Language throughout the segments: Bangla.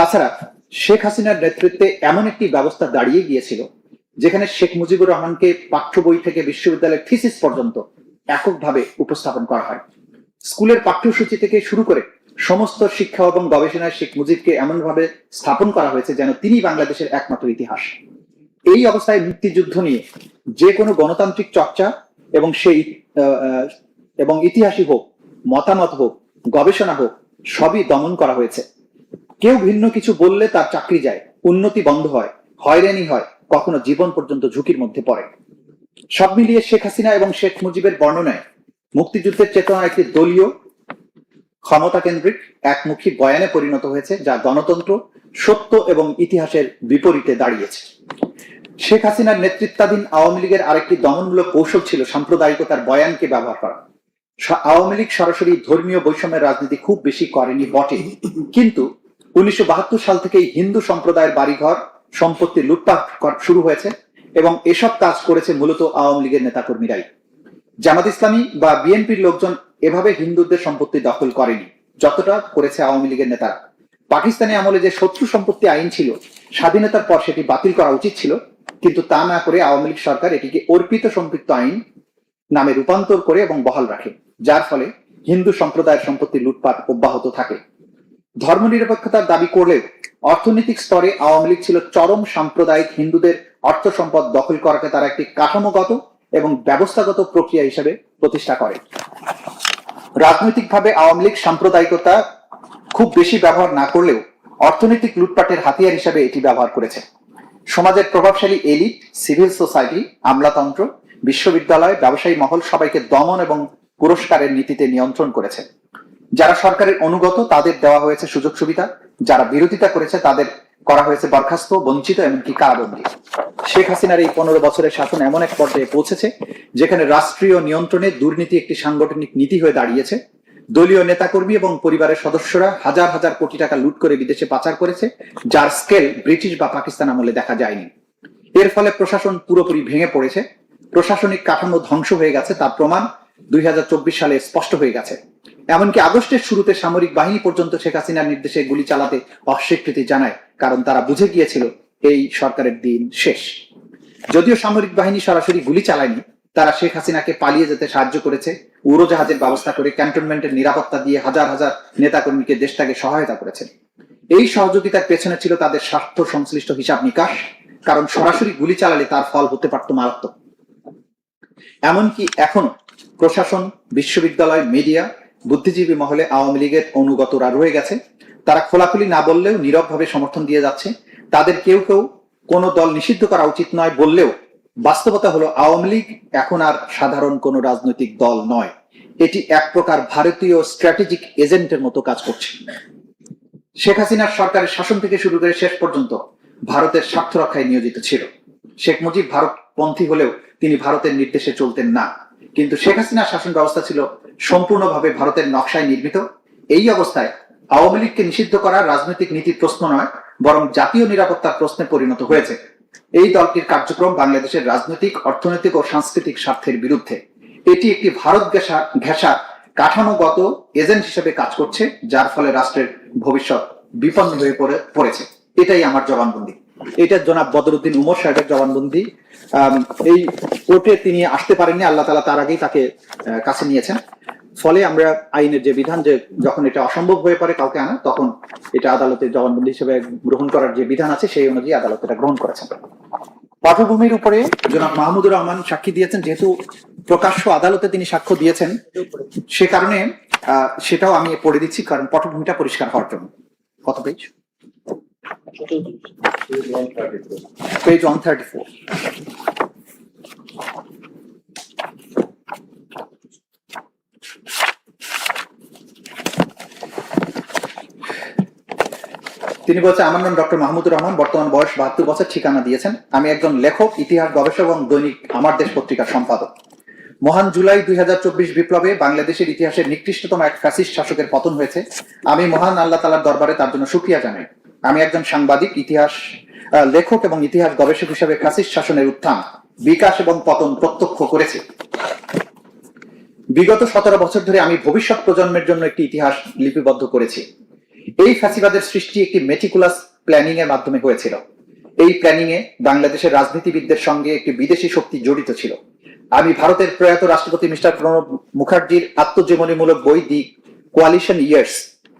তাছাড়া শেখ হাসিনার নেতৃত্বে এমন একটি ব্যবস্থা দাঁড়িয়ে গিয়েছিল, যেখানে শেখ মুজিবুর রহমানকে পাঠ্য বই থেকে বিশ্ববিদ্যালয়ের থিসিস পর্যন্ত এককভাবে উপস্থাপন করা হয়। স্কুলের পাঠ্যসূচি থেকে শুরু করে সমস্ত শিক্ষা এবং গবেষণায় শেখ মুজিবকে এমনভাবে স্থাপন করা হয়েছে যেন তিনি বাংলাদেশের একমাত্র ইতিহাস। এই অবস্থায় মুক্তিযুদ্ধ নিয়ে যে কোনো গণতান্ত্রিক চর্চা এবং সেই এবং ইতিহাসই হোক, মতামত হোক, গবেষণা হোক, সবই দমন করা হয়েছে। কেউ ভিন্ন কিছু বললে তার চাকরি যায়, উন্নতি বন্ধ হয়, হয়রানি হয়, কখনো জীবন পর্যন্ত ঝুঁকির মধ্যে পড়ে। সব মিলিয়ে শেখ হাসিনা এবং শেখ মুজিবের বর্ণনায় মুক্তিযুদ্ধের চেতনা একটি দলীয় ক্ষমতা কেন্দ্রিক একমুখী বয়ানে পরিণত হয়েছে, যা গণতন্ত্র, সত্য এবং ইতিহাসের বিপরীতে দাঁড়িয়েছে। শেখ হাসিনার নেতৃত্বাধীন আওয়ামী লীগের আরেকটি দমনমূলক কৌশল ছিল সাম্প্রদায়িকতার বয়ানকে ব্যবহার করা। আওয়ামী লীগ সরাসরি ধর্মীয় বৈষম্যের রাজনীতি খুব বেশি করেনি বটে কিন্তু উনিশশো বাহাত্তর সাল থেকেই হিন্দু সম্প্রদায়ের বাড়িঘর, সম্পত্তি লুটপাট শুরু হয়েছে এবং এসব কাজ করেছে মূলত আওয়ামী লীগের নেতাকর্মীরাই। জামাত ইসলামী বা বিএনপির লোকজন এভাবে হিন্দুদের সম্পত্তি দখল করেনি, যতটা করেছে আওয়ামী লীগের নেতারা। পাকিস্তানি আমলে যে শত্রু সম্পত্তি আইন ছিল, স্বাধীনতার পর সেটি বাতিল করা উচিত ছিল, কিন্তু তা না করে আওয়ামী লীগ সরকার এটিকে অর্পিত সম্পৃক্ত আইন নামে রূপান্তর করে এবং বহাল রাখে, যার ফলে হিন্দু সম্প্রদায়ের সম্পত্তি লুটপাট অব্যাহত থাকে। ধর্মনিরপেক্ষতার দাবি করলেও অর্থনৈতিক স্তরে আওয়ামী লীগ ছিল চরম সাম্প্রদায়িক হিন্দুদের অর্থ সম্পদ দখল করাকে তারা একটি কাঠামোগত এবং ব্যবস্থাগত প্রক্রিয়া হিসেবে প্রতিষ্ঠা করে। রাজনৈতিকভাবে আওয়ামী লীগ সাম্প্রদায়িকতা খুব বেশি ব্যবহার না করলেও অর্থনৈতিক লুটপাটের হাতিয়ার হিসেবে এটি ব্যবহার করেছে। সমাজের প্রভাবশালী এলিট, সিভিল সোসাইটি, আমলাতন্ত্র, বিশ্ববিদ্যালয়, ব্যবসায়ী মহল সবাইকে দমন এবং পুরস্কারের নীতিতে নিয়ন্ত্রণ করেছে। যারা সরকারের অনুগত, তাদের দেওয়া হয়েছে সুযোগ সুবিধা। যারা বিরোধিতা করেছে, তাদের করা হয়েছে বরখাস্ত, বঞ্চিত, এমনকি কারাবন্দী। শেখ হাসিনার এই পনেরো বছরের শাসন এমন এক পর্যায়ে পৌঁছেছে, যেখানে রাষ্ট্রীয় নিয়ন্ত্রণে দুর্নীতি একটি সাংগঠনিক নীতি হয়ে দাঁড়িয়েছে। দলীয় নেতাকর্মী এবং পরিবারের সদস্যরা হাজার হাজার কোটি টাকা লুট করে বিদেশে পাচার করেছে, যার স্কেল ব্রিটিশ বা পাকিস্তান আমলে দেখা যায়নি। এর ফলে প্রশাসন পুরোপুরি ভেঙে পড়েছে। প্রশাসনিক কাঠামো ধ্বংস হয়ে গেছে, তার প্রমাণ দুই হাজার চব্বিশ সালে স্পষ্ট হয়ে গেছে। এমনকি আগস্টের শুরুতে সামরিক বাহিনী পর্যন্ত শেখ হাসিনার নির্দেশে গুলি চালাতে অস্বীকৃতি জানায়, কারণ তারা বুঝে গিয়েছিল এই সরকারের দিন শেষ। যদিও সামরিক বাহিনী সরাসরি গুলি চালায়নি, তারা শেখ হাসিনাকে পালিয়ে যেতে সাহায্য করেছে, উড়োজাহাজের ব্যবস্থা করে ক্যান্টনমেন্টের নিরাপত্তা দিয়ে হাজার হাজার নেতাকর্মীকে দেশটাকে সহায়তা করেছে। এই সহযোগিতার পেছনে ছিল তাদের স্বার্থ সংশ্লিষ্ট হিসাব নিকাশ, কারণ সরাসরি গুলি চালালে তার ফল হতে পারত মারাত্মক। এমনকি এখনও প্রশাসন, বিশ্ববিদ্যালয়, মিডিয়া বুদ্ধিজীবী মহলে আওয়ামী লীগের অনুগতরা রয়ে গেছে। তারা খোলাখুলি না বললেও নীরবভাবে সমর্থন দিয়ে যাচ্ছে। তাদের কেউ কেউ কোনো দল নিষিদ্ধ করা উচিত নয় বললেও বাস্তবতা হলো আওয়ামী লীগ এখন আর সাধারণ কোনো রাজনৈতিক দল নয়। এটি এক প্রকার ভারতীয় স্ট্র্যাটেজিক এজেন্টের মতো কাজ করছে। শেখ হাসিনার সরকারের শাসন থেকে শুরু করে শেষ পর্যন্ত ভারতের স্বার্থ রক্ষায় নিয়োজিত ছিল। শেখ মুজিব ভারতপন্থী হলেও তিনি ভারতের নির্দেশে চলতেন না। কিন্তু শেখ হাসিনার শাসন ব্যবস্থা ছিল সম্পূর্ণভাবে ভারতের নকশায় নির্মিত। এই অবস্থায় আওয়ামী লীগকে নিষিদ্ধ করা রাজনৈতিক নীতির প্রশ্ন নয়, বরং জাতীয় নিরাপত্তার প্রশ্নে পরিণত হয়েছে। এই দলটির কার্যক্রম বাংলাদেশের রাজনৈতিক, অর্থনৈতিক ও সাংস্কৃতিক স্বার্থের বিরুদ্ধে। এটি একটি ভারত ঘেঁষা ঘেঁষা, কাঠামোগত এজেন্ট হিসেবে কাজ করছে, যার ফলে রাষ্ট্রের ভবিষ্যৎ বিপন্ন হয়ে পড়ে, পড়েছে। এটাই আমার জবানবন্দি। এটা জনাব বদরুদ্দিন উমর সাহেবের জবানবন্দি। এই কোর্টে তিনি আসতে পারেননি, আল্লাহ তালা তার আগেই তাকে কাছে নিয়েছেন। ফলে আমরা আইনের যে বিধান যে যখন এটা অসম্ভব হয়ে পড়ে কাউকে আনা, তখন এটা আদালতের জবানবন্দি হিসেবে গ্রহণ করার যে বিধান আছে, সেই অনুযায়ী আদালত এটা গ্রহণ করেছেন। পটভূমির উপরে জনাব মাহমুদুর রহমান সাক্ষী দিয়েছেন, যেহেতু প্রকাশ্য আদালতে তিনি সাক্ষ্য দিয়েছেন, সে কারণে সেটাও আমি পড়ে দিচ্ছি, কারণ পটভূমিটা পরিষ্কার হওয়ার জন্য। কত পেজ? থার্টি ফোর তিনি বলছেন আমার নাম ডক্টর মাহমুদুর রহমান, বর্তমান বয়স বাহাত্তর বছর, ঠিকানা দিয়েছেন। আমি একজন লেখক, ইতিহাস গবেষক এবং দৈনিক আমার দেশ পত্রিকার সম্পাদক। মহান জুলাই দুই হাজার চব্বিশ বিপ্লবে বাংলাদেশের ইতিহাসের নিকৃষ্টতম এক ফ্যাসিস্ট শাসকের পতন হয়েছে। আমি মহান আল্লাহ তালার দরবারে তার জন্য সুক্রিয়া জানাই। আমি একজন সাংবাদিক, ইতিহাস লেখক এবং ইতিহাস গবেষক হিসেবে ফ্যাসিস্ট শাসনের উত্থান, বিকাশ এবং পতন প্রত্যক্ষ করেছি। বিগত সতেরো বছর ধরে আমি ভবিষ্যৎ প্রজন্মের জন্য একটি ইতিহাস লিপিবদ্ধ করেছি। এই ফ্যাসিবাদের সৃষ্টি একটি মেটিকুলাস প্ল্যানিং এর মাধ্যমে হয়েছিল। এই প্ল্যানিং এ বাংলাদেশের রাজনীতিবিদদের সঙ্গে একটি বিদেশি শক্তি জড়িত ছিল। আমি ভারতের প্রয়াত রাষ্ট্রপতি মিস্টার প্রণব মুখার্জির আত্মজীবনীমূলক বই দি কোয়ালিশন ইয়ার্স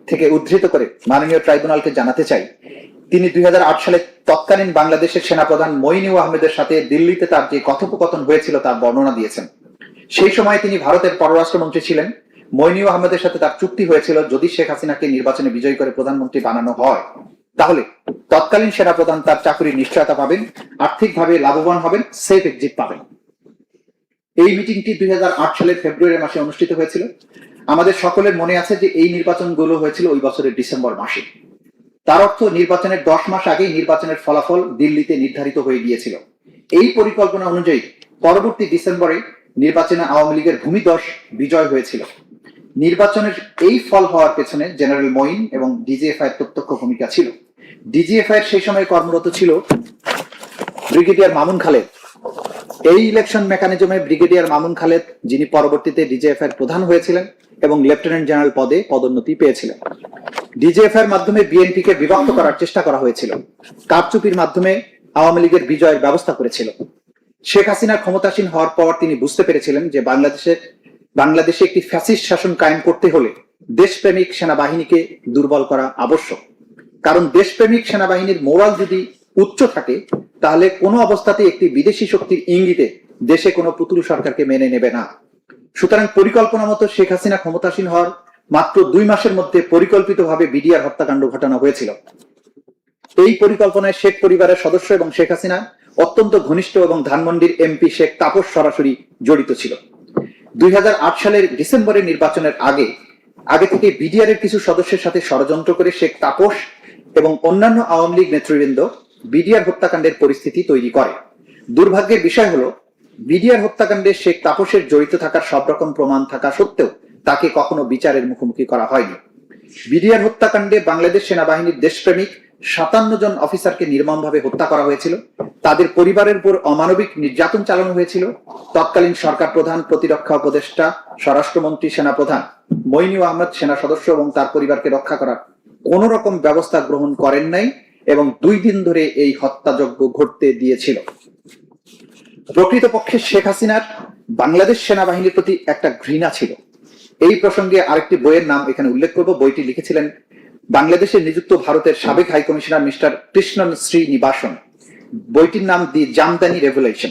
থেকে উদ্ধৃত করে মাননীয় ট্রাইব্যুনালকে জানাতে চাই, তিনি দুই সালে তৎকালীন বাংলাদেশের সেনাপ্রধান মইনুল আহমেদের সাথে দিল্লিতে তার যে কথোপকথন হয়েছিল তার বর্ণনা দিয়েছেন। সেই সময় তিনি ভারতের পররাষ্ট্রমন্ত্রী ছিলেন। মইনুল আহমেদের সাথে তার চুক্তি হয়েছিল যদি শেখ হাসিনাকে নির্বাচনে বিজয়ী করে প্রধানমন্ত্রী বানানো হয়। তাহলে তৎকালীন সেনাপ্রধান তার চাকরির নিশ্চয়তা পাবেন, আর্থিকভাবে লাভবান হবেন, সেফ এক্সিট পাবেন। এই মিটিংটি দুই হাজার আট সালের ফেব্রুয়ারি মাসে অনুষ্ঠিত হয়েছিল। আমাদের সকলের মনে আছে যে এই নির্বাচনগুলো হয়েছিল ওই বছরের ডিসেম্বর মাসে। তার অর্থ নির্বাচনের দশ মাস আগেই নির্বাচনের ফলাফল দিল্লিতে নির্ধারিত হয়ে গিয়েছিল। এই পরিকল্পনা অনুযায়ী পরবর্তী ডিসেম্বরে নির্বাচনে আওয়ামী লীগের ভূমিদশ বিজয় হয়েছিল। নির্বাচনের এই ফল হওয়ার পেছনে জেনারেল মঈন এবং ডিজিএফআই এর প্রত্যক্ষ ভূমিকা ছিল। ডিজিএফআই এর সেই সময় কর্মরত ছিল ব্রিগেডিয়ার মামুন খালেদ। এই ইলেকশন মেকানিজমে ব্রিগেডিয়ার মামুন খালেদ, যিনি পরবর্তীতে ডিজিএফআই এর প্রধান হয়েছিলেন এবং লেফটেন্যান্ট জেনারেল পদে পদোন্নতি পেয়েছিলেন। ডিজিএফ এর মাধ্যমে বিএনপি কে বিভক্ত করার চেষ্টা করা হয়েছিল। কারচুপির মাধ্যমে আওয়ামী লীগের বিজয়ের ব্যবস্থা করেছিল। শেখ হাসিনা ক্ষমতাসীন হওয়ার পর তিনি বুঝতে পেরেছিলেন যে বাংলাদেশের, বাংলাদেশে একটি ফ্যাসিস্ট শাসন কায়েম করতে হলে দেশপ্রেমিক সেনাবাহিনীকে দুর্বল করা আবশ্যক। কারণ দেশপ্রেমিক সেনাবাহিনীর মোরাল যদি উচ্চ থাকে, তাহলে কোনো অবস্থাতে একটি বিদেশি শক্তির ইঙ্গিতে দেশে কোনো পুতুল সরকারকে মেনে নেবে না। সুতরাং পরিকল্পনা মতো শেখ হাসিনা ক্ষমতাসীন হওয়ার মাত্র দুই মাসের মধ্যে পরিকল্পিতভাবে বিডিআর হত্যাকাণ্ড ঘটানো হয়েছিল। এই পরিকল্পনায় শেখ পরিবারের সদস্য এবং শেখ হাসিনা, অত্যন্ত ঘনিষ্ঠ এবং ধানমন্ডির এমপি শেখ তাপস সরাসরি জড়িত ছিল। দুই হাজার আট সালের ডিসেম্বরের নির্বাচনের আগে আগে থেকে বিডিআর এর কিছু সদস্যের সাথে ষড়যন্ত্র করে শেখ তাপস এবং অন্যান্য আওয়ামী লীগ নেতৃবৃন্দ বিডিআর হত্যাকাণ্ডের পরিস্থিতি তৈরি করে। দুর্ভাগ্যের বিষয় হলো, বিডিআর হত্যাকাণ্ডে শেখ তাপসের জড়িত থাকার সব রকম প্রমাণ থাকা সত্ত্বেও তাকে কখনো বিচারের মুখোমুখি করা হয়নি। বিডিআর হত্যাকাণ্ডে বাংলাদেশ সেনাবাহিনীর দেশপ্রেমিক সাতান্ন জন অফিসারকে নির্মমভাবে হত্যা করা হয়েছিল। তাদের পরিবারের উপর অমানবিক নির্যাতন চালানো হয়েছিল। তৎকালীন সরকার প্রধান, প্রতিরক্ষা উপদেষ্টা, স্বরাষ্ট্রমন্ত্রী, সেনাপ্রধান মইনুল আহমদ সেনা সদস্য এবং তার পরিবারকে রক্ষা করার কোন রকম ব্যবস্থা গ্রহণ করেন নাই। এবং দুই দিন ধরে এই হত্যাযজ্ঞ ঘটতে দিয়েছিল। প্রকৃতপক্ষে শেখ হাসিনার বাংলাদেশ সেনাবাহিনীর প্রতি একটা ঘৃণা ছিল। এই প্রসঙ্গে আরেকটি বইয়ের নাম এখানে উল্লেখ করব। বইটি লিখেছিলেন বাংলাদেশে নিযুক্ত ভারতের সাবেক high commissioner mister Krishnan Srinivasan. বইটির নাম দি জামদানি রেভুলেশন।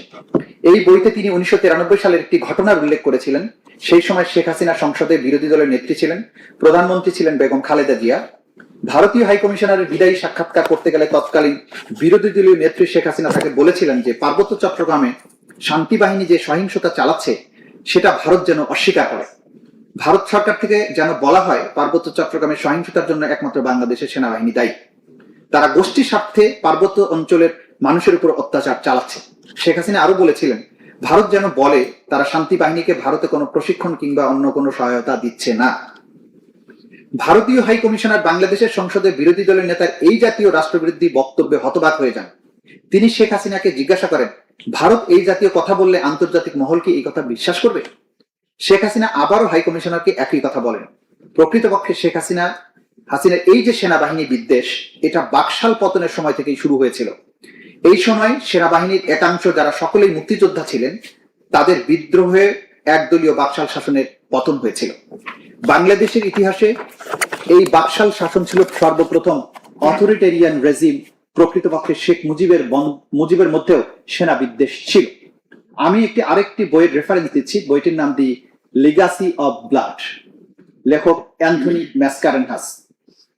এই বইতে তিনি উনিশশো তিরানব্বই সালের একটি ঘটনার উল্লেখ করেছিলেন। সেই সময় শেখ হাসিনা সংসদে বিরোধী দলের নেত্রী ছিলেন। প্রধানমন্ত্রী ছিলেন বেগম খালেদা জিয়া। ভারতীয় হাই কমিশনারের বিদায়ী সাক্ষাৎকার করতে গেলে তৎকালীন বিরোধী দলীয় নেত্রী শেখ হাসিনা তাকে বলেছিলেন যে, পার্বত্য চট্টগ্রামে শান্তি বাহিনী যে সহিংসতা চালাচ্ছে, সেটা ভারত যেন অস্বীকার করে। ভারত সরকার থেকে যেন বলা হয়, পার্বত্য চট্টগ্রামের সহিংসতার জন্য একমাত্র বাংলাদেশের সেনাবাহিনী দায়ী। তারা গোষ্ঠী স্বার্থে পার্বত্য অঞ্চলের মানুষের উপর অত্যাচার চালাচ্ছে। শেখ হাসিনা আরও বলেছিলেন, ভারত যেন বলে, তারা শান্তি বাহিনীকে ভারতে কোনো প্রশিক্ষণ কিংবা অন্য কোনো সহায়তা দিচ্ছে না। ভারতীয় হাই কমিশনার বাংলাদেশের সংসদের বিরোধী দলের নেতার এই জাতীয় রাষ্ট্রবিরোধী বক্তব্যে হতবাক হয়ে যান। তিনি শেখ হাসিনাকে জিজ্ঞাসা করেন, ভারত এই জাতীয় কথা বললে আন্তর্জাতিক মহল কি এই কথা বিশ্বাস করবে? শেখ হাসিনা আবারও হাই কমিশনারকে একই কথা বলেন, প্রকৃতপক্ষে শেখ হাসিনা, হাসিনার এই যে সেনাবাহিনী বিদ্বেষ, এটা বাকশাল পতনের সময় থেকেই শুরু হয়েছিল। এই সময় সেনাবাহিনীর একাংশ যারা সকলেই মুক্তিযোদ্ধা ছিলেন, তাদের বিদ্রোহে একদলীয় বাকশাল শাসনের পতন হয়েছিল। বাংলাদেশের ইতিহাসে এই বাকশাল শাসন ছিল সর্বপ্রথম অথরিটেরিয়ান রেজিম, প্রকৃতপক্ষে শেখ মুজিবের মুজিবের মধ্যেও সেনা বিদ্বেষ ছিল। আমি একটি আরেকটি বইয়ের রেফারেন্স দিচ্ছি, বইটির নাম দি লিগাসি অব ব্লাড লেখক অ্যান্থনি ম্যাসকারেনহাস।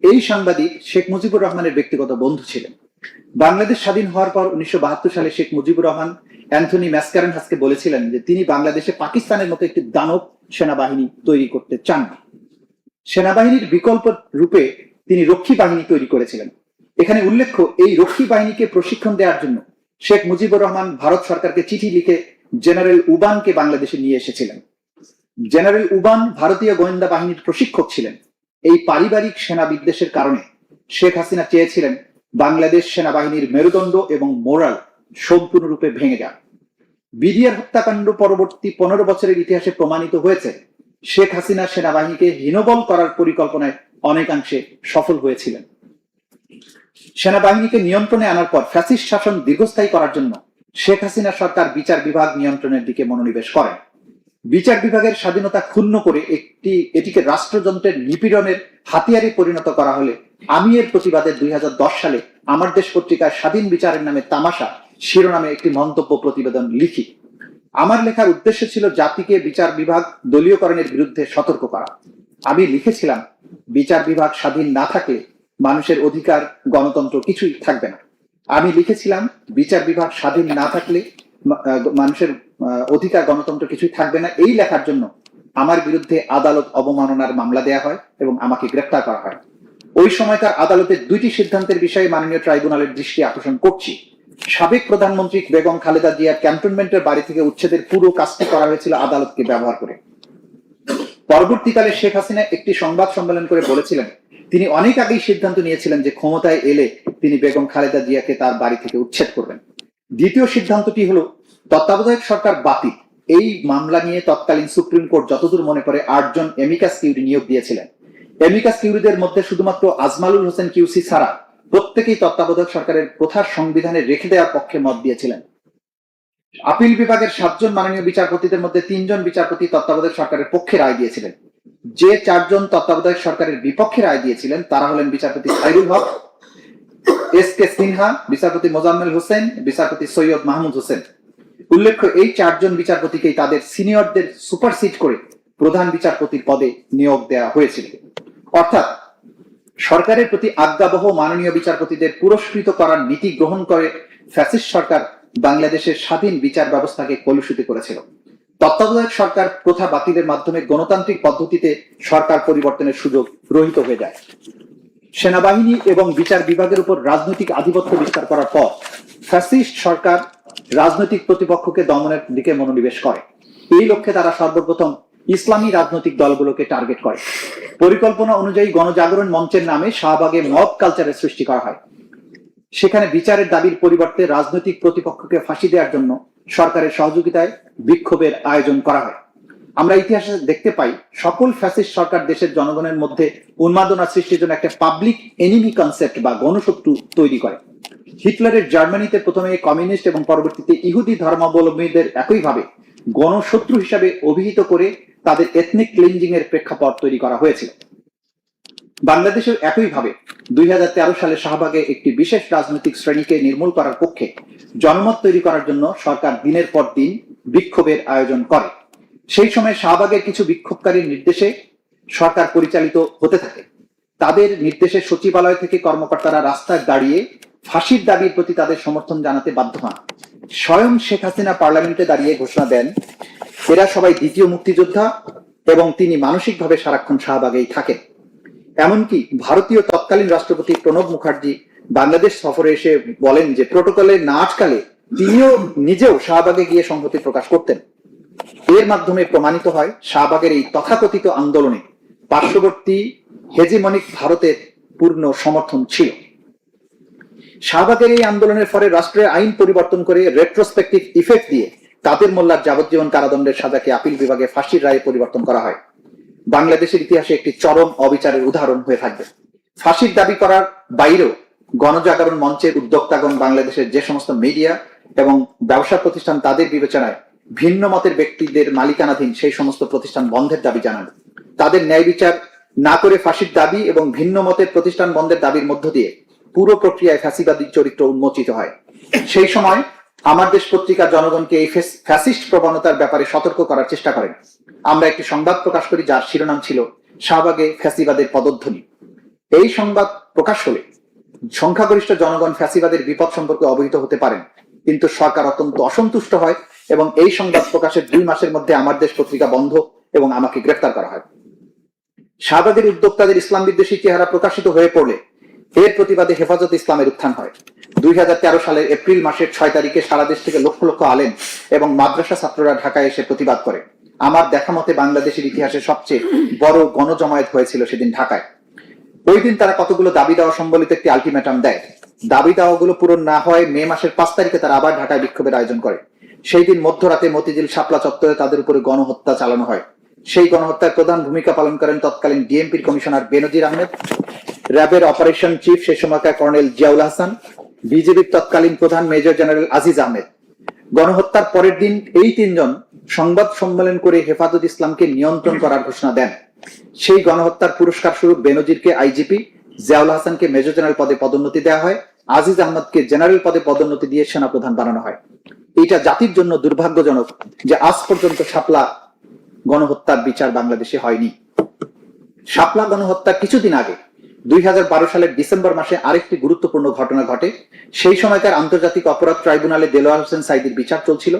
এই সাংবাদিক শেখ মুজিবুর রহমানের ব্যক্তিগত বন্ধু ছিলেন। বাংলাদেশ স্বাধীন হওয়ার পর উনিশশো বাহাত্তর সালে শেখ মুজিবুর রহমান অ্যান্থনি ম্যাসকারেনহাসকে বলেছিলেন যে তিনি বাংলাদেশে পাকিস্তানের মতো একটি দানব সেনাবাহিনী তৈরি করতে চান। সেনাবাহিনীর বিকল্প রূপে তিনি রক্ষী বাহিনী তৈরি করেছিলেন। এখানে উল্লেখ্য, এই রক্ষী বাহিনীকে প্রশিক্ষণ দেওয়ার জন্য শেখ মুজিবুর রহমান ভারত সরকারকে চিঠি লিখে জেনারেল উবানকে বাংলাদেশে নিয়ে এসেছিলেন। জেনারেল উবান ভারতীয় গোয়েন্দা বাহিনীর প্রশিক্ষক ছিলেন। এই পারিবারিক সেনা বিদ্বেষের কারণে শেখ হাসিনা চেয়েছিলেন বাংলাদেশ সেনাবাহিনীর মেরুদণ্ড এবং মোরাল সম্পূর্ণরূপে ভেঙে যাক। বিডিআর হত্যাকাণ্ড পরবর্তী পনেরো বছরের ইতিহাসে প্রমাণিত হয়েছে। শেখ হাসিনা সেনাবাহিনীকে হীনবল করার পরিকল্পনায় অনেকাংশে সফল হয়েছিলেন। সেনাবাহিনীকে নিয়ন্ত্রণে আনার পর ফ্যাসিস্ট শাসন দীর্ঘস্থায়ী করার জন্য শেখ হাসিনা সরকার বিচার বিভাগ নিয়ন্ত্রণের দিকে মনোনিবেশ করেন বিচার বিভাগের স্বাধীনতা ক্ষুণ্ণ করে একটি, এটিকে রাষ্ট্রযন্ত্রের নিপীড়নের হাতিয়ারে পরিণত করা হলে আমি এর প্রতিবাদে দুই হাজার দশ সালে আমার দেশ পত্রিকায় স্বাধীন বিচারের নামে তামাশা শিরোনামে একটি মন্তব্য প্রতিবেদন লিখি। আমার লেখার উদ্দেশ্য ছিল জাতিকে বিচার বিভাগ দলীয়করণের বিরুদ্ধে সতর্ক করা। আমি লিখেছিলাম, বিচার বিভাগ স্বাধীন না থাকলে মানুষের অধিকার, গণতন্ত্র কিছুই থাকবে না। আমি লিখেছিলাম, বিচার বিভাগ স্বাধীন না থাকলে মানুষের অধিকার, গণতন্ত্র কিছুই থাকবে না। এই লেখার জন্য আমার বিরুদ্ধে আদালত অবমাননার মামলা দেয়া হয় এবং আমাকে গ্রেপ্তার করা হয়। ওই সময়কার আদালতের দুইটি সিদ্ধান্তের বিষয়ে মাননীয় ট্রাইব্যুনালের দৃষ্টি আকর্ষণ করছি। সাবেক প্রধানমন্ত্রী বেগম খালেদা জিয়ার ক্যান্টনমেন্টের বাড়ি থেকে উচ্ছেদের পুরো কাজটি করা হয়েছিল আদালতকে ব্যবহার করে। পরবর্তীকালে শেখ হাসিনা একটি সংবাদ সম্মেলন করে বলেছিলেন, তিনি অনেক আগেই সিদ্ধান্ত নিয়েছিলেন যে ক্ষমতায় এলে তিনি বেগম খালেদা জিয়াকে তার বাড়ি থেকে উচ্ছেদ করবেন। দ্বিতীয় সিদ্ধান্তটি হলো, তত্ত্বাবধায়ক সরকার বাতিল। এই মামলা নিয়ে তৎকালীন সুপ্রিম কোর্ট যতদূর মনে করে আটজন এমিকাস কিউরি নিয়োগ দিয়েছিলেন। এমিকাস কিউরিদের মধ্যে শুধুমাত্র আজমালুল হোসেন কিউসি ছাড়া প্রত্যেকেই তত্ত্বাবধায়ক সরকারের প্রথার সংবিধানে রেখে দেওয়ার পক্ষে মত দিয়েছিলেন। আপিল বিভাগের সাতজন মাননীয় বিচারপতিদের মধ্যে তিনজন বিচারপতি তত্ত্বাবধায়ক সরকারের পক্ষে রায় দিয়েছিলেন। যে চারজন তত্ত্বাবধায়ক সরকারের বিপক্ষে রায় দিয়েছিলেন, তারা হলেন বিচারপতি খাইরুল হক, এস কে সিনহা, বিচারপতি মোজাম্মেল হোসেন, বিচারপতি সৈয়দ মাহমুদ হোসেন। উল্লেখ্য, এই চারজন বিচারপতিকেই তাদের সিনিয়রদের সুপারসিড করে প্রধান বিচারপতির পদে নিয়োগ দেওয়া হয়েছিল। অর্থাৎ সরকারের প্রতি আজ্ঞাবহ মাননীয় বিচারপতিদের পুরস্কৃত করার নীতি গ্রহণ করে ফ্যাসিস্ট সরকার বাংলাদেশের স্বাধীন বিচার ব্যবস্থাকে কলুষিত করেছিল। তত্ত্বাবধায়ক সরকার প্রথা বাতিলের মাধ্যমে গণতান্ত্রিক পদ্ধতিতে সরকার পরিবর্তনের সুযোগ রহিত হয়ে যায়। সেনাবাহিনী এবং বিচার বিভাগের উপর রাজনৈতিক আধিপত্য বিস্তার করার পর ফ্যাসিস্ট সরকার রাজনৈতিক প্রতিপক্ষকে দমনের দিকে মনোনিবেশ করে। এই লক্ষ্যে তারা সর্বপ্রথম ইসলামী রাজনৈতিক দলগুলোকে টার্গেট করে। পরিকল্পনা অনুযায়ী গণজাগরণ মঞ্চের নামে শাহবাগে মব কালচারের সৃষ্টি করা হয়। সেখানে বিচারের দাবির পরিবর্তে রাজনৈতিক প্রতিপক্ষকে ফাঁসি দেওয়ার জন্য সরকারের সহযোগিতায় বিক্ষোভের আয়োজন করা হয়। আমরা ইতিহাসে দেখতে পাই, সকল ফ্যাসিস্ট সরকার দেশের জনগণের মধ্যে উন্মাদনা সৃষ্টির জন্য একটা পাবলিক এনিমি কনসেপ্ট বা গণশত্রু তৈরি করে। হিটলারের জার্মানিতে প্রথমে কমিউনিস্ট এবং পরবর্তীতে ইহুদি ধর্মাবলম্বীদের একইভাবে গণশত্রু হিসাবে অভিহিত করে তাদের এথনিক ক্লিনজিং এর প্রেক্ষাপট তৈরি করা হয়েছিল। বাংলাদেশের একইভাবে দুই সালে শাহবাগে একটি বিশেষ রাজনৈতিক শ্রেণীকে নির্মূল করার পক্ষে জনমত তৈরি করার জন্য সরকার দিনের পর দিন বিক্ষোভের আয়োজন করে। সেই সময় শাহবাগের কিছু বিক্ষোভকারীর নির্দেশে সরকার পরিচালিত হতে থাকে। তাদের নির্দেশে সচিবালয় থেকে কর্মকর্তারা রাস্তায় দাঁড়িয়ে ফাঁসির দাবির প্রতি তাদের সমর্থন জানাতে বাধ্য হন। স্বয়ং শেখ হাসিনা পার্লামেন্টে দাঁড়িয়ে ঘোষণা দেন, এরা সবাই দ্বিতীয় মুক্তিযোদ্ধা এবং তিনি মানসিকভাবে সারাক্ষণ শাহবাগেই থাকেন। এমনকি ভারতীয় তৎকালীন রাষ্ট্রপতি প্রণব মুখার্জি বাংলাদেশ সফরে এসে বলেন যে, প্রোটোকলে না আটকালে তিনিও নিজেও শাহবাগে গিয়ে সংহতি প্রকাশ করতেন। এর মাধ্যমে প্রমাণিত হয়, শাহবাগের এই তথাকথিত আন্দোলনে পার্শ্ববর্তী হেজিমনিক ভারতের পূর্ণ সমর্থন ছিল। শাহবাগের এই আন্দোলনের ফলে রাষ্ট্রের আইন পরিবর্তন করে রেট্রোস্পেক্টিভ ইফেক্ট দিয়ে কাদের মোল্লার যাবজ্জীবন কারাদণ্ডের সাজাকে আপিল বিভাগে ফাঁসির রায়ে পরিবর্তন করা হয়। বাংলাদেশের ইতিহাসে একটি চরম অবিচারের উদাহরণ হয়ে থাকবে। ফাঁসির দাবি করার বাইরেও গণজাগরণ মঞ্চের উদ্যোক্তাগণ বাংলাদেশের যে সমস্ত মিডিয়া এবং ব্যবসা প্রতিষ্ঠান তাদের বিবেচনায় ভিন্ন মতের ব্যক্তিদের মালিকানাধীন সেই সমস্ত প্রতিষ্ঠান বন্ধের দাবি জানান। তাদের ন্যায় বিচার না করে ফাঁসির দাবি এবং ভিন্ন মতের প্রতিষ্ঠান বন্ধের দাবির মধ্য দিয়ে পুরো প্রক্রিয়ায় ফ্যাসিবাদী চরিত্র উন্মোচিত হয়। সেই সময় আমার দেশ পত্রিকা জনগণকে এই ফ্যাসিস্ট প্রবণতার ব্যাপারে সতর্ক করার চেষ্টা করেন। আমরা একটি সংবাদ প্রকাশ করি যার শিরোনাম ছিল শাহবাগে ফ্যাসিবাদের পদধ্বনি। এই সংবাদ প্রকাশ হলে সংখ্যাগরিষ্ঠ জনগণ ফ্যাসিবাদের বিপদ সম্পর্কে অবহিত হতে পারেন। কিন্তু সরকার অত্যন্ত অসন্তুষ্ট হয় এবং এই সংবাদ প্রকাশের দুই মাসের মধ্যে আমার দেশ পত্রিকা বন্ধ এবং আমাকে গ্রেফতার করা হয়। শাহবাগের উদ্যোক্তাদের ইসলাম বিদ্বেষী চেহারা প্রকাশিত হয়ে পড়লে এর প্রতিবাদে হেফাজত ইসলামের উত্থান হয়। দুই হাজার তেরো সালের এপ্রিল মাসের ছয় তারিখে সারা দেশ থেকে লক্ষ লক্ষ আলেম এবং মাদ্রাসা ছাত্ররা ঢাকায় এসে প্রতিবাদ করে। আমার দেখা মতে বাংলাদেশের ইতিহাসে সবচেয়ে বড় গণজমায়েত হয়েছিল সেদিন ঢাকায়। ওই দিন তারা কতগুলো দাবি দেওয়া সম্বলিত একটি আলটিমেটাম দেয়। দাবি দেওয়াগুলো পূরণ না হয় মে মাসের পাঁচ তারিখে তারা আবার ঢাকায় বিক্ষোভের আয়োজন করে। সেই দিন মধ্যরাতে মতিঝিল শাপলা চত্বরে তাদের উপরে গণহত্যা চালানো হয়। সেই গণহত্যার প্রধান ভূমিকা পালন করেন তৎকালীন ডিএমপির কমিশনার বেনজির আহমেদ। র্যাবের অপারেশন চিফ সে সময়কার কর্নেল জিয়াউল হাসান, বিজেপির তৎকালীন প্রধান মেজর জেনারেল আজিজ আহমেদ। গণহত্যার পরের দিন এই তিনজন সংবাদ সম্মেলন করে হেফাজত ইসলামকে নিয়ন্ত্রণ করার ঘোষণা দেন। সেই গণহত্যার পুরস্কার স্বরূপ বেনজিরকে আইজিপি, জিয়াউল হাসানকে মেজর জেনারেল পদে পদোন্নতি দেওয়া হয়, আজিজ আহমদকে জেনারেল পদে পদোন্নতি দিয়ে সেনাপ্রধান বানানো হয়। এটা জাতির জন্য দুর্ভাগ্যজনক যে আজ পর্যন্ত শাপলা গণহত্যার বিচার বাংলাদেশে হয়নি। শাপলা গণহত্যার কিছুদিন আগে, দুই সালের ডিসেম্বর মাসে আরেকটি গুরুত্বপূর্ণ ঘটনা ঘটে। সেই সময়কার আন্তর্জাতিক অপরাধ ট্রাইব্যুনালে দেলোয়ার হোসেন সাইদির বিচার চলছিল।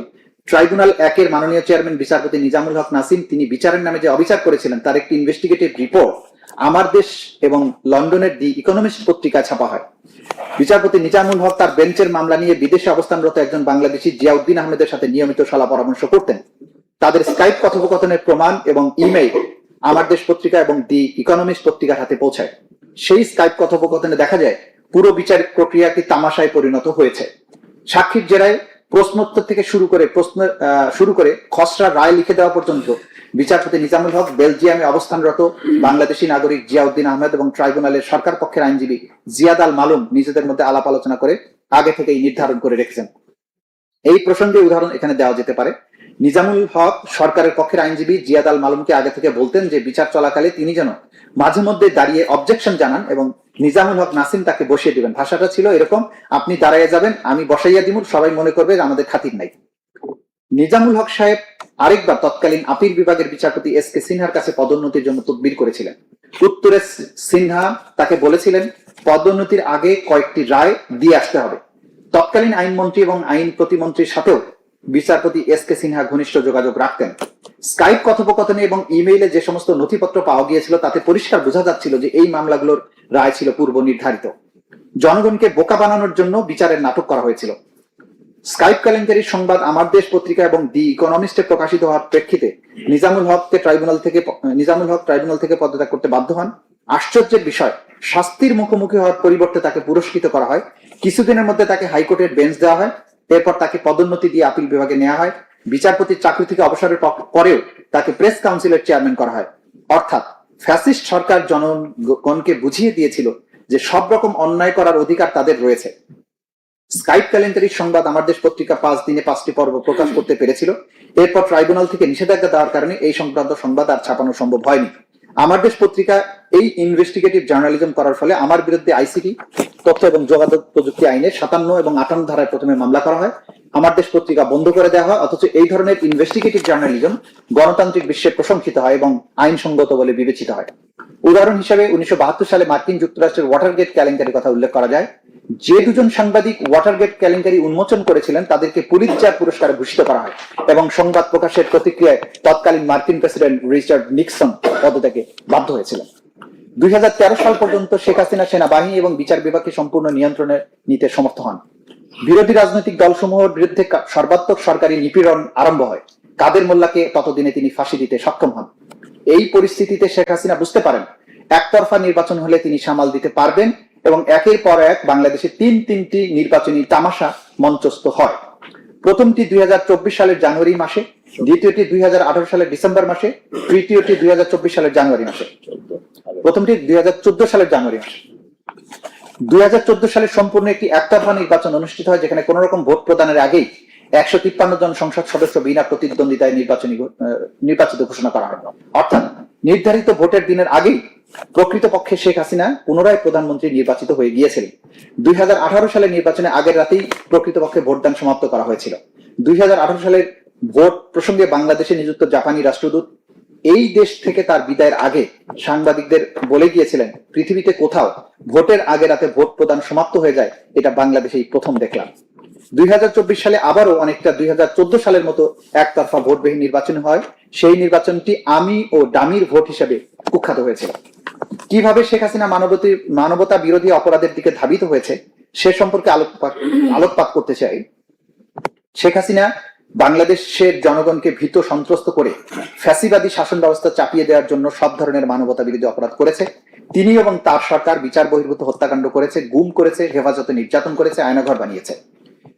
ট্রাইব্যুনাল একের মাননীয় চেয়ারম্যান বিচারপতি নিজামুল হক নাসিম, তিনি বিচারের নামে যে অবিচার করেছিলেন, তার একটি ইনভেস্টিগেটিভ রিপোর্ট, আমার দেশ এবং লন্ডনের দি ইকোনমিস্ট পত্রিকায় ছাপা হয়। বিচারপতি নিজামুল হক তার বেঞ্চের মামলা নিয়ে বিদেশে অবস্থানরত একজন বাংলাদেশি জিয়াউদ্দিন আহমেদের সাথে নিয়মিত সলা পরামর্শ করতেন। তাদের স্কাইপ কথোপকথনের প্রমাণ এবং ইমেইল আমার দেশ পত্রিকা এবং দি ইকোনমিস্ট পত্রিকার হাতে পৌঁছায়। সেই স্কাইপ কথোপকথনে দেখা যায়, পুরো বিচারিক প্রক্রিয়াটি তামাশায় পরিণত হয়েছে। সাক্ষীর জেরায় প্রশ্নোত্তর থেকে শুরু করে প্রশ্ন শুরু করে খসড়া রায় লিখে দেওয়া পর্যন্ত বিচারপতি নিজামুল হক, বেলজিয়ামে অবস্থানরত বাংলাদেশি নাগরিক জিয়াউদ্দিন আহমেদ এবং ট্রাইব্যুনালের সরকার পক্ষের আইনজীবী জিয়াদ আল মালুম নিজেদের মধ্যে আলাপ আলোচনা করে আগে থেকেই নির্ধারণ করে রেখেছেন। এই প্রসঙ্গে উদাহরণ এখানে দেওয়া যেতে পারে। নিজামুল হক সরকারের পক্ষের আইনজীবী জিয়াদ আল মালুমকে আগে থেকে বলতেন যে বিচার চলাকালে তিনি যেন মাঝে মধ্যে দাঁড়িয়ে অবজেকশন জানান এবং নিজামুল হক নাসিম তাকে বসিয়ে দিবেন। ভাষাটা ছিল এরকম, আপনি দাঁড়াইয়া যাবেন, আমি বসাইয়া দিমুর সবাই মনে করবে আমাদের খাতির নাই। নিজামুল হক সাহেব আরেকবার তৎকালীন আপিল বিভাগের বিচারপতি এস কে সিনহার কাছে পদোন্নতির জন্য তদবির করেছিলেন। উত্তরে সিনহা তাকে বলেছিলেন, পদোন্নতির আগে কয়েকটি রায় দিয়ে আসতে হবে। তৎকালীন আইনমন্ত্রী এবং আইন প্রতিমন্ত্রীর সাথেও বিচারপতি এস কে সিনহা ঘনিষ্ঠ যোগাযোগ রাখতেন। স্কাইপ কথোপকথনে এবং ইমেইলে যে সমস্ত নথিপত্র পাওয়া গিয়েছিল, তাতে পরিষ্কার বোঝা যাচ্ছিল যে এই মামলাগুলোর রায় ছিল পূর্ব নির্ধারিত। জনগণকে বোকা বানানোর জন্য বিচারের নাটক করা হয়েছিল। স্কাইপ কেলেঙ্কারির সংবাদ আমার দেশ পত্রিকা এবং দি ইকোনমিস্টে প্রকাশিত হওয়ার প্রেক্ষিতে নিজামুল হককে ট্রাইব্যুনাল থেকে নিজামুল হক ট্রাইব্যুনাল থেকে পদত্যাগ করতে বাধ্য হন। আশ্চর্যের বিষয়, শাস্তির মুখোমুখি হওয়ার পরিবর্তে তাকে পুরস্কৃত করা হয়। কিছুদিনের মধ্যে তাকে হাইকোর্টের বেঞ্চ দেওয়া হয়। এরপর তাকে পদোন্নতি দিয়ে আপিল বিভাগে নেওয়া হয়। বিচারপতির চাকরি থেকে অবসরের পরেও তাকে প্রেস কাউন্সিলের চেয়ারম্যান করা হয়। অর্থাৎ ফ্যাসিস্ট সরকার জনগণকে বুঝিয়ে দিয়েছিল যে সব রকম অন্যায় করার অধিকার তাদের রয়েছে। স্কাইপ ক্যালেন্ডারির সংবাদ আমার দেশ পত্রিকা পাঁচ দিনে পাঁচটি পর্ব প্রকাশ করতে পেরেছিল। এরপর ট্রাইব্যুনাল থেকে নিষেধাজ্ঞা দেওয়ার কারণে এই সংক্রান্ত সংবাদ আর ছাপানো সম্ভব হয়নি। আমার দেশ পত্রিকা এই ইনভেস্টিগেটিভ জার্নালিজম করার ফলে আমার বিরুদ্ধে আইসিটি তথ্য এবং যোগাযোগ প্রযুক্তি আইনে সাতান্ন এবং আটান্ন ধারায় প্রথমে মামলা করা হয়। আমার দেশ পত্রিকা বন্ধ করে দেওয়া হয়, অথচ এই ধরনের ইনভেস্টিগেটিভ জার্নালিজম গণতান্ত্রিক বিশ্বে প্রশংসিত হয় এবং আইনসঙ্গত বলে বিবেচিত হয়। উদাহরণ হিসেবে উনিশশো বাহাত্তর সালে মার্কিন যুক্তরাষ্ট্রের ওয়াটার গেট কেলেঙ্কারির কথা উল্লেখ করা যায়। যে দুজন সাংবাদিক ওয়াটারগেট কেলেঙ্কারি উন্মোচন করেছিলেন, তাদেরকে পুলিৎজার পুরস্কারে ভূষিত করা হয় এবং সংবাদ প্রকাশের প্রতিক্রিয়ায় তৎকালীন মার্কিন প্রেসিডেন্ট রিচার্ড নিক্সন পদত্যাগে বাধ্য হয়েছিলেন। দুই সাল পর্যন্ত শেখ হাসিনা সেনাবাহিনী এবং বিচার বিভাগকে সম্পূর্ণ নিয়ন্ত্রণে নিতে সমর্থ হন। বিরোধী রাজনৈতিক দলসমূহের বিরুদ্ধে সর্বাত্মক সরকারি নিপীড়ন আরম্ভ হয়। কাদের মোল্লাকে ততদিনে তিনি ফাঁসি দিতে সক্ষম হন। এই পরিস্থিতিতে শেখ হাসিনা বুঝতে পারেন, একতরফা নির্বাচন হলে তিনি সামাল দিতে পারবেন এবং একের পর এক বাংলাদেশে তিন তিনটি নির্বাচনী তামাশা মঞ্চস্থ হয়। প্রথমটি দুই সালের জানুয়ারি মাসে, দ্বিতীয়টি দুই সালের ডিসেম্বর মাসে, তৃতীয়টি দুই সালের জানুয়ারি মাসে। প্রথমটি দুই সালের জানুয়ারি মাসে। দুই সালের সম্পূর্ণ একটি একতরফা নির্বাচন অনুষ্ঠিত হয়, যেখানে কোন রকম ভোট প্রদানের আগেই একশো তিপ্পান্ন জন সংসদ সদস্য বিনা প্রতিদ্বন্দ্বিতায় নির্বাচনী নির্বাচিত ঘোষণা করা হয়। অর্থাৎ নির্ধারিত ভোটের দিনের আগেই প্রকৃতপক্ষে শেখ হাসিনা পুনরায় প্রধানমন্ত্রী নির্বাচিত হয়ে গিয়েছিলেন। দুই হাজার সালের নির্বাচনে আগের রাতেই প্রকৃতপক্ষে ভোটদান সমাপ্ত করা হয়েছিল। দুই সালের ভোট প্রসঙ্গে বাংলাদেশে নিযুক্ত জাপানি রাষ্ট্রদূত, এই দেশ থেকে তার বিদায়ের আগে সাংবাদিকদের বলে গিয়েছিলেন, পৃথিবীতে কোথাও ভোটের আগে রাতে ভোট প্রদান সমাপ্ত হয়ে যায়, এটা বাংলাদেশেই প্রথম দেখলাম। দুই হাজার চব্বিশ সালে আবারও অনেকটা দুই হাজার চোদ্দ সালের মতো একতরফা ভোটবিহীন নির্বাচন হয়। সেই নির্বাচনটি আমি ও ডামির ভোট হিসেবে কুখ্যাত হয়েছিল। কীভাবে শেখ হাসিনা মানবতী, মানবতা বিরোধী অপরাধের দিকে ধাবিত হয়েছে, সে সম্পর্কে আলোকপাত আলোকপাত করতে চাই। শেখ হাসিনা বাংলাদেশের জনগণকে ভীত সন্ত্রস্ত করে ফ্যাসিবাদী শাসন ব্যবস্থা চাপিয়ে দেওয়ার জন্য সব ধরনের মানবতা বিরোধী অপরাধ করেছে। তিনি এবং তার সরকার বিচার বহির্ভূত হত্যাকাণ্ড করেছে, গুম করেছে, হেফাজতে নির্যাতন করেছে, আয়নাঘর বানিয়েছে।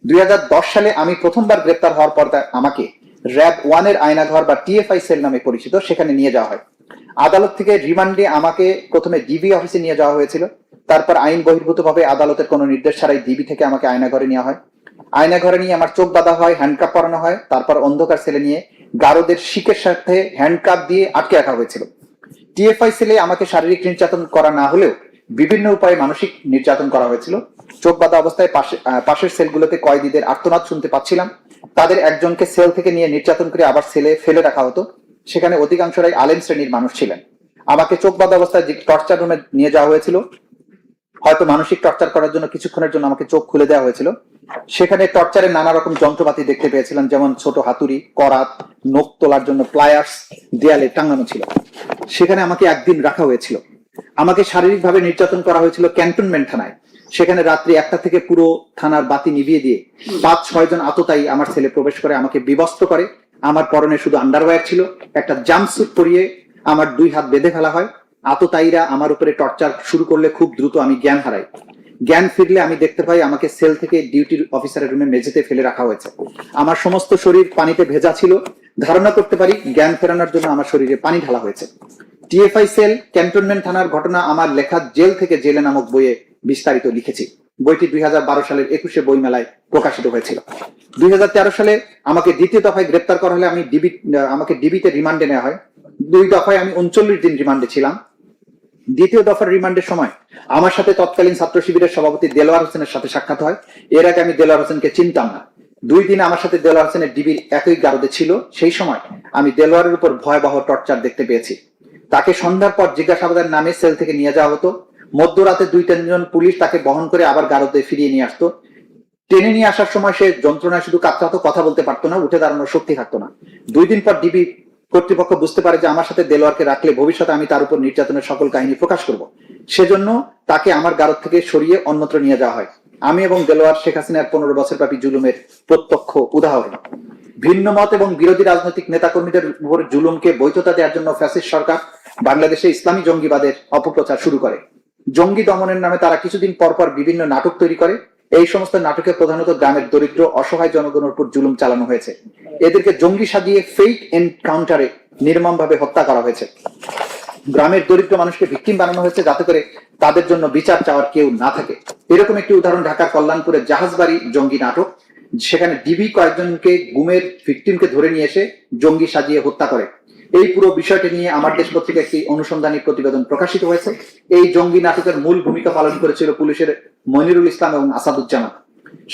দুই হাজার দশ সালে আমি প্রথমবার গ্রেপ্তার হওয়ার পর আমাকে র্যাব ওয়ানের আয়নাঘর বা টিএফআই সেল নামে পরিচিত, সেখানে নিয়ে যাওয়া হয়। আদালত থেকে রিমান্ডে আমাকে প্রথমে ডিবি অফিসে নিয়ে যাওয়া হয়েছিল। তারপর আইন বহির্ভূতভাবে আদালতের কোনো নির্দেশ ছাড়াই ডিবি থেকে আমাকে আয়নাঘরে নেওয়া হয়। আয়নাঘরে নিয়ে আমার চোখ বাঁধা হয়, হ্যান্ডকাপ পরানো হয়, তারপর অন্ধকার সেলে নিয়ে গারদের শিকের সাথে হ্যান্ডকাপ দিয়ে আটকে রাখা হয়েছিল। টিএফআই সেলে আমাকে শারীরিক নির্যাতন করা না হলেও বিভিন্ন উপায়ে মানসিক নির্যাতন করা হয়েছিল। চোখ বাঁধা অবস্থায় পাশের সেলগুলোতে কয়েদিদের আর্তনাদ শুনতে পাচ্ছিলাম। তাদের একজনকে সেল থেকে নিয়ে নির্যাতন করে আবার সেলে ফেলে রাখা হতো। সেখানে অধিকাংশরাই আলেম শ্রেণির মানুষ ছিলেন। আমাকে চোখ বাঁধা অবস্থায় টর্চার রুমে নিয়ে যাওয়া হয়েছিল, হয়তো মানসিক টর্চার করার জন্য কিছুক্ষণের জন্য আমাকে চোখ খুলে দেওয়া হয়েছিল। সেখানে টর্চারের নানা রকম যন্ত্রপাতি দেখতে পেয়েছিলাম, যেমন ছোট হাতুড়ি করাত নখ তোলার জন্য প্লায়ার্স দেয়ালে টাঙানো ছিল। সেখানে আমাকে একদিন রাখা হয়েছিল। আমাকে শারীরিকভাবে নির্যাতন করা হয়েছিল ক্যান্টনমেন্ট থানায়। সেখানে রাত্রি একটা থেকে পুরো থানার বাতি নিভিয়ে দিয়ে পাঁচ ছয় জন আততায়ী আমার ছেলে প্রবেশ করে আমাকে বিবস্ত্র করে আমার পরনে শুধু আন্ডারওয়্যার ছিল, একটা জাম্পস্যুট পরিয়ে আমার দুই হাত বেঁধে ফেলা হয়। আততায়ীরা আমার উপরে টর্চার শুরু করলে খুব দ্রুত আমি জ্ঞান হারাই। জ্ঞান ফিরলে আমি দেখতে পাই আমাকে সেল থেকে ডিউটির অফিসারের রুমে মেঝেতে ফেলে রাখা হয়েছে। আমার সমস্ত শরীর পানিতে ভেজা ছিল। ধারণা করতে পারি জ্ঞান ফেরানোর জন্য আমার শরীরে পানি ঢালা হয়েছে। টিএফআই সেল ক্যান্টনমেন্ট থানার ঘটনা আমার লেখা জেল থেকে জেলে নামক বইয়ে বিস্তারিত লিখেছি। বইটি দুই সালের একুশে বইমেলায় প্রকাশিত হয়েছিল। দুই হাজার তেরো সালে আমাকে দ্বিতীয় দফায় গ্রেপ্তার করা হলে আমি ডিবি, আমাকে ডিবিতে রিমান্ডে নেওয়া হয়। দুই দফায় আমি উনচল্লিশ দিন রিমান্ডে ছিলাম। দ্বিতীয় দফার রিমান্ডের সময় আমার সাথে তৎকালীন ছাত্র শিবিরের সভাপতি দেলোয়ার হোসেনের সাথে সাক্ষাৎ হয়। এর আগে আমি দেলোয়ার হোসেনকে চিনতাম না। দুই দিন আমার সাথে দেলোয়ার হোসেনের ডিবির একই গারদে ছিল। সেই সময় আমি দেলোয়ারের উপর ভয়াবহ টর্চার দেখতে পেয়েছি। তাকে সন্ধ্যার পর জিজ্ঞাসাবাদের নামে সেল থেকে নিয়ে যাওয়া হতো। মধ্যরাতে দুই তিনজন পুলিশ তাকে বহন করে আবার গারদে ফিরিয়ে নিয়ে আসতো। টেনে নিয়ে আসার সময় সে যন্ত্রণায় শুধু কাতরাতো কথা বলতে পারতো না, উঠে দাঁড়ানোর শক্তি থাকতো না। দুই দিন পর ডিবি কর্তৃপক্ষ বুঝতে পারে যে আমার সাথে দেলোয়ারকে রাখলে ভবিষ্যতে আমি তার উপর নির্যাতনের সকল কাহিনী প্রকাশ করব। সেজন্য তাকে আমার গারদ থেকে সরিয়ে অন্যত্র নিয়ে যাওয়া হয়। আমি এবং দেলোয়ার শেখ হাসিনার পনেরো বছর ব্যাপী জুলুমের প্রত্যক্ষ উদাহরণ। ভিন্ন মত এবং বিরোধী রাজনৈতিক নেতাকর্মীদের উপর জুলুমকে বৈধতা দেওয়ার জন্য ফ্যাসিস্ট সরকার বাংলাদেশে ইসলামী জঙ্গিবাদের অপপ্রচার শুরু করে। জঙ্গি দমনের নামে তারা কিছুদিন পর পর বিভিন্ন নাটক তৈরি করে। এই সমস্ত নাটকে প্রধানত গ্রামের দরিদ্র, অসহায় জনগণের উপর জুলুম চালানো হয়েছে। এদেরকে জঙ্গি সাজিয়ে ফেক এনকাউন্টারে নির্মমভাবে হত্যা করা হয়েছে। গ্রামের দরিদ্র মানুষকে ভিকটিম বানানো হয়েছে যাতে করে তাদের জন্য বিচার চাওয়ার কেউ না থাকে। এরকম একটি উদাহরণ ঢাকার কল্যাণপুরের জাহাজবাড়ি জঙ্গি নাটক। সেখানে ডিবি কয়েকজনকে গুমের ভিকটিমকে ধরে নিয়ে এসে জঙ্গি সাজিয়ে হত্যা করে। এই পুরো বিষয়টি নিয়ে আমার দেশ পত্রিকা একটি অনুসন্ধানী প্রতিবেদন প্রকাশিত হয়েছে। এই জঙ্গি নাটকের মূল ভূমিকা পালন করেছিল পুলিশের মনিরুল ইসলাম এবং আসাদুজ্জামান।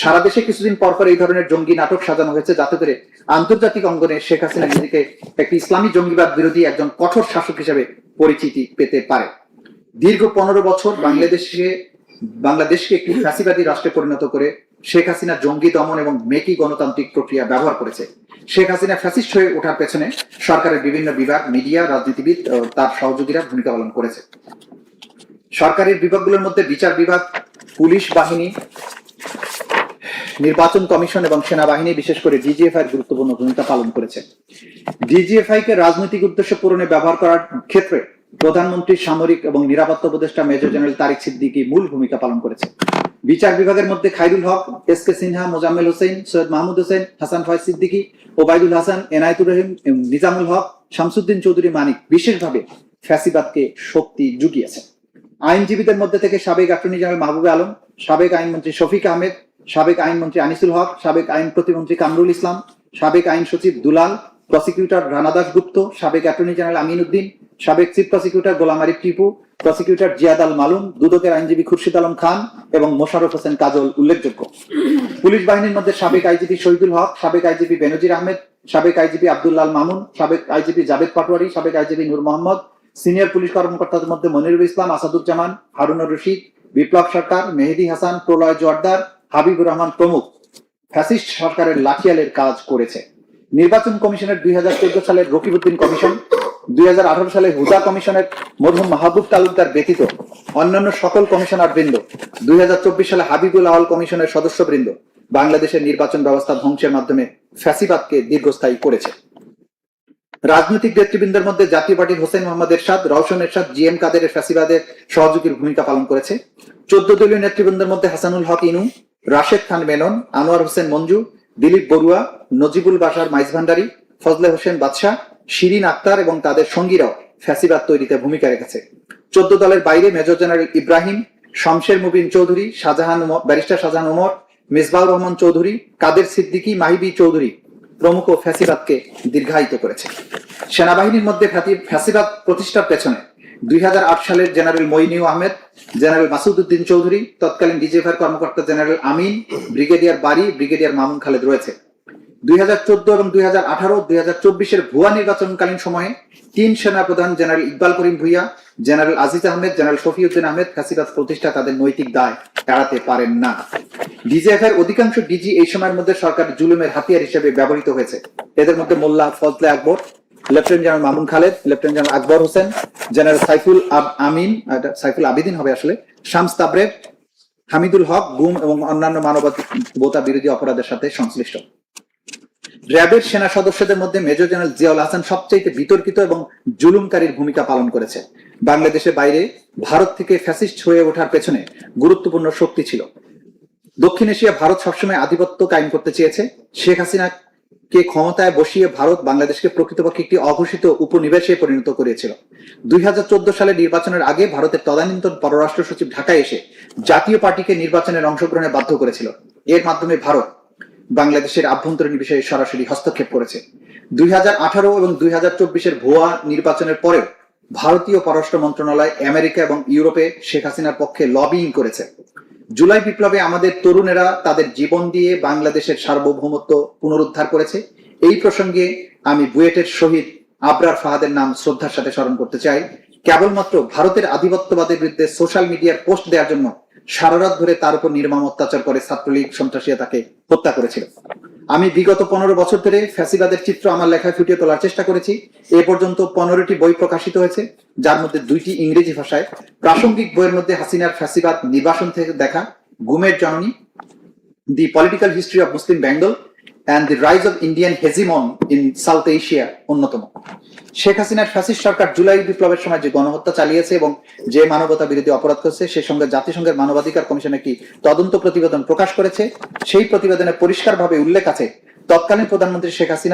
সারা দেশে কিছুদিন পর পর এই ধরনের জঙ্গি নাটক সাজানো হয়েছে, যাতে করে আন্তর্জাতিক অঙ্গনে শেখ হাসিনা নিজেকে একটি ইসলামী জঙ্গিবাদ বিরোধী একজন কঠোর শাসক হিসেবে পরিচিতি পেতে পারে। দীর্ঘ পনেরো বছর বাংলাদেশে বাংলাদেশকে একটি ফ্যাসিবাদী রাষ্ট্রে পরিণত করে শেখ হাসিনা জঙ্গি দমন এবং মেকি গণতান্ত্রিক প্রক্রিয়া ব্যবহার করেছে। শেখ হাসিনা ফ্যাসিস্ট হয়ে ওঠার পেছনে সরকারের বিভিন্ন বিভাগ, মিডিয়া, রাজনীতিবিদ তার সহযোগীরা ভূমিকা পালন করেছে। সরকারের বিভাগগুলোর মধ্যে বিচার বিভাগ, পুলিশ বাহিনী, নির্বাচন কমিশন এবং সেনাবাহিনী, বিশেষ করে ডিজিএফআই গুরুত্বপূর্ণ ভূমিকা পালন করেছে। ডিজিএফআই কে রাজনৈতিক উদ্দেশ্য পূরণে ব্যবহার করার ক্ষেত্রে প্রধানমন্ত্রী সামরিক এবং নিরাপত্তা উপদেষ্টা মেজর জেনারেল তারিক সিদ্দিকী মূল ভূমিকা পালন করেছে বিচার বিভাগের মধ্যে খাইরুল হক, এস কে সিনহা, মোজাম্মেল হোসেন, সৈয়দ মাহমুদ হোসেন, হাসান ফয়েজ সিদ্দিকী, ওবায়দুল হাসান, এনায়েতুর রহিম নিজামুল হক, শামসুদ্দিন চৌধুরী মানিক বিশেষভাবে ফ্যাসিবাদকে শক্তি জুগিয়েছে আইনজীবীদের মধ্যে থেকে সাবেক অ্যাটর্নি জেনারেল মাহবুব আলম, সাবেক আইনমন্ত্রী শফিক আহমেদ, সাবেক আইনমন্ত্রী আনিসুল হক, সাবেক আইন প্রতিমন্ত্রী কামরুল ইসলাম, সাবেক আইন সচিব দুলাল প্রসিকিউটর রানাদাস গুপ্ত সাবেক অ্যাটর্নি জেনারেল আমিন উদ্দিন সাবেক chief prosecutor Golam Arif Tipu prosecutor Ziad Al Malum দুদকের আইনজীবী খুরশিদ আলম খান এবং মোশারফ হোসেন কাজল উল্লেখযোগ্য। পুলিশ বাহিনীর মধ্যে সাবেক আইজিপি শহীদুল হক, সাবেক আইজিপি বেনজির আহমেদ, সাবেক আইজিপি আব্দুল্লাল মামুন, সাবেক আইজিপি জাবেদ পাটোয়ারি, সাবেক IGP Noor Mohammad, senior police কর্মকর্তাদের মধ্যে মনিরুল ইসলাম, আসাদুজ্জামান, হারুনুর রশিদ, বিপ্লব সরকার, মেহেদি হাসান, প্রলয় জোয়ারদার হাবিবুর রহমান প্রমুখ। ফ্যাসিস্ট সরকারের লাঠিয়ালের কাজ করেছে। নির্বাচন কমিশনের দুই হাজার চোদ্দ সালের রকিবউদ্দিন কমিশন, দুই সালে হুদা কমিশনের মরহুম মাহবুব তালুকদার ব্যতীত অন্যান্য সকল কমিশনার বৃন্দ, দুই হাজার চব্বিশ সালে হাবিবুল আওয়াল কমিশনের সদস্য বৃন্দ বাংলাদেশের নির্বাচন ব্যবস্থা ধ্বংসের মাধ্যমে ফ্যাসিবাদকে দীর্ঘস্থায়ী করেছে। রাজনৈতিক নেতৃবৃন্দের মধ্যে জাতীয় পার্টির হোসেন মোহাম্মদ এরশাদ, রওশন এরশাদ জি এম কাদের ফ্যাসিবাদের সহযোগীর ভূমিকা পালন করেছে। চোদ্দ দলীয় নেতৃবৃন্দের মধ্যে হাসানুল হক ইনু, রাশেদ খান মেনন, আনোয়ার হোসেন মঞ্জু দিলীপ বড়ুয়া, নজিবুল বাসার মাইজ ভান্ডারী, ফজলে হোসেন বাদশাহ, শিরিন আক্তার এবং তাদের সঙ্গীরাও ফ্যাসিবাদ তৈরিতে ভূমিকা রেখেছে। চোদ্দ দলের বাইরে major general Ibrahim, Shamsher Mubin Chowdhury, Shahjahan barrister Shahjahan Omar Misbaur Rahman Chowdhury, Kader Siddiqui, Mahibi Chowdhury প্রমুখ ফ্যাসিবাদকে দীর্ঘায়িত করেছে। সেনাবাহিনীর মধ্যে ফ্যাসিবাদ প্রতিষ্ঠার পেছনে দুই সালের জেনারেল মইনিউ আহমেদ, জেনারেল মাসুদ উদ্দিন চৌধুরী, তৎকালীন ডিজিএফআর কর্মকর্তা general Amin, brigadier Bari, brigadier Mamun Khaled রয়েছে। দুই এবং দুই হাজার আঠারো, দুই চব্বিশের ভুয়া নির্বাচনকালীন সময়ে তিন সেনাপ্রধান general Iqbal Karim Bhuiyan, general Aziz Ahmed, general Shafiuddin Ahmed ফ্যাসিবাদ প্রতিষ্ঠা তাদের নৈতিক দায় এড়াতে পারেন না। ডিজিএফ এর অধিকাংশ ডিজি এই সময়ের মধ্যে সরকার জুলুমের হাতিয়ার হিসেবে ব্যবহৃত হয়েছে। এদের মধ্যে Molla, Fazle Akbar lieutenant general Mamun Khaled, lieutenant general Akbar Hossain, general Saiful আব- আমিন সাইফুল আবিদিন হবে আসলে, শামস তাবরেব হামিদুল হক, গুম এবং অন্যান্য মানবতা বিরোধী অপরাধের সাথে সংশ্লিষ্ট। র্যাবের সেনা সদস্যদের মধ্যে মেজর জেনারেল জিয়াউল হাসান সবচেয়ে বিতর্কিত এবং জুলুমকারীর ভূমিকা পালন করেছে। বাংলাদেশের বাইরে ভারত থেকে ফ্যাসিস্ট হয়ে ওঠার পেছনে গুরুত্বপূর্ণ শক্তি ছিল। দক্ষিণ এশিয়া ভারত সবসময় আধিপত্য কায়েম করতে চেয়েছে। শেখ হাসিনা কে ক্ষমতায় বসিয়ে ভারত বাংলাদেশকে প্রকৃতপক্ষে একটি অঘোষিত উপনিবেশে পরিণত করেছিল। দুই সালে নির্বাচনের আগে ভারতের তদানীন্তন পররাষ্ট্র সচিব ঢাকায় এসে জাতীয় পার্টিকে নির্বাচনের অংশগ্রহণে বাধ্য করেছিল। এর মাধ্যমে ভারত বাংলাদেশের আভ্যন্তরীণ বিষয়ে সরাসরি হস্তক্ষেপ করেছে। দুই এবং দুই হাজার ভুয়া নির্বাচনের পরেও ভারতীয় পররাষ্ট্র মন্ত্রণালয় আমেরিকা এবং ইউরোপে শেখ হাসিনার পক্ষে লবিং করেছে। জুলাই বিপ্লবে আমাদের তরুণেরা তাদের জীবন দিয়ে বাংলাদেশের সার্বভৌমত্ব পুনরুদ্ধার করেছে। এই প্রসঙ্গে আমি বুয়েটের শহীদ আবরার ফাহাদের নাম শ্রদ্ধার সাথে স্মরণ করতে চাই। কেবলমাত্র ভারতের আধিপত্যবাদের বিরুদ্ধে সোশ্যাল মিডিয়ার পোস্ট দেওয়ার জন্য সারা রাত ধরে তার উপর নির্মম অত্যাচার করে ছাত্রলীগ সন্ত্রাসীরা তাকে হত্যা করেছিল। আমি বিগত পনেরো বছর ধরে ফ্যাসিবাদের চিত্র আমার লেখায় ফুটিয়ে তোলার চেষ্টা করেছি। এ পর্যন্ত পনেরোটি বই প্রকাশিত হয়েছে, যার মধ্যে দুইটি ইংরেজি ভাষায়। প্রাসঙ্গিক বইয়ের মধ্যে হাসিনার ফ্যাসিবাদ নির্বাসন থেকে দেখা, গুমের জননী, the political history of Muslim Bengal and the rise of Indian hegemony in South Asia অন্যতম। শেখ হাসিনার ফ্যাসিস্ট সরকার জুলাই বিপ্লবের সময় যে গণহত্যা চালিয়েছে এবং যে মানবতা বিরোধী অপরাধ করেছে, সে সঙ্গে জাতিসংঘের মানবাধিকার কমিশন একটি তদন্ত প্রতিবেদন প্রকাশ করেছে। সেই প্রতিবেদনে পরিষ্কারভাবে উল্লেখ আছে, তৎকালীন প্রধানমন্ত্রী শেখ হাসিনা